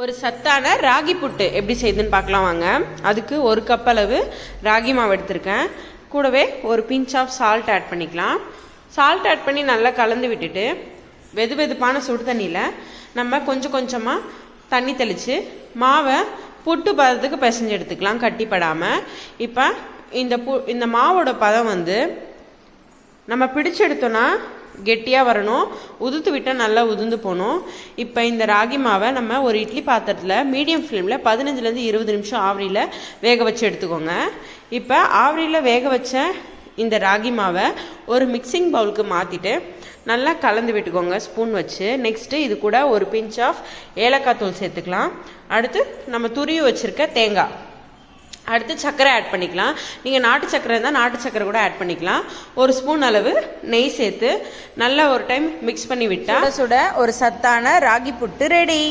ஒரு சத்தான ராகி புட்டு எப்படி செய்யுதுன்னு பார்க்கலாம் வாங்க. அதுக்கு ஒரு கப் அளவு ராகி மாவு எடுத்திருக்கேன். கூடவே ஒரு பிஞ்ச் ஆஃப் சால்ட் ஆட் பண்ணிக்கலாம். சால்ட் ஆட் பண்ணி நல்லா கலந்து விட்டுட்டு வெது வெதுப்பான சுடு தண்ணியில் நம்ம கொஞ்சம் கொஞ்சமாக தண்ணி தெளித்து மாவை புட்டு பதத்துக்கு பிசைஞ்சு எடுத்துக்கலாம் கட்டிப்படாமல் இப்போ இந்த பு இந்த மாவோட பதம் வந்து நம்ம பிடிச்சு எடுத்தோன்னா கெட்டியாக வரணும். உதுத்து விட்டால் நல்லா உதுந்து போகணும் இப்போ இந்த ராகி மாவை நம்ம ஒரு இட்லி பாத்திரத்தில் மீடியம் ஃப்ளேமில் பதினஞ்சுலேருந்து இருபது நிமிஷம் ஆவரியில் வேக வச்சு எடுத்துக்கோங்க. இப்போ ஆவரியில் வேக வச்ச இந்த ராகி மாவை ஒரு மிக்சிங் பவுலுக்கு மாற்றிட்டு நல்லா கலந்து விட்டுக்கோங்க ஸ்பூன் வச்சு. நெக்ஸ்ட்டு இது கூட ஒரு பிஞ்ச் ஆஃப் ஏலக்காய் தூள் சேர்த்துக்கலாம். அடுத்து நம்ம துருவி வச்சுருக்க தேங்காய். அடுத்து சர்க்கரை ஆட் பண்ணிக்கலாம். நீங்கள் நாட்டு சர்க்கரை இருந்தால் நாட்டு சர்க்கரை கூட ஆட் பண்ணிக்கலாம். ஒரு ஸ்பூன் அளவு நெய் சேர்த்து நல்லா ஒரு டைம் மிக்ஸ் பண்ணி விட்டால் சுட ஒரு சத்தான ராகி புட்டு ரெடி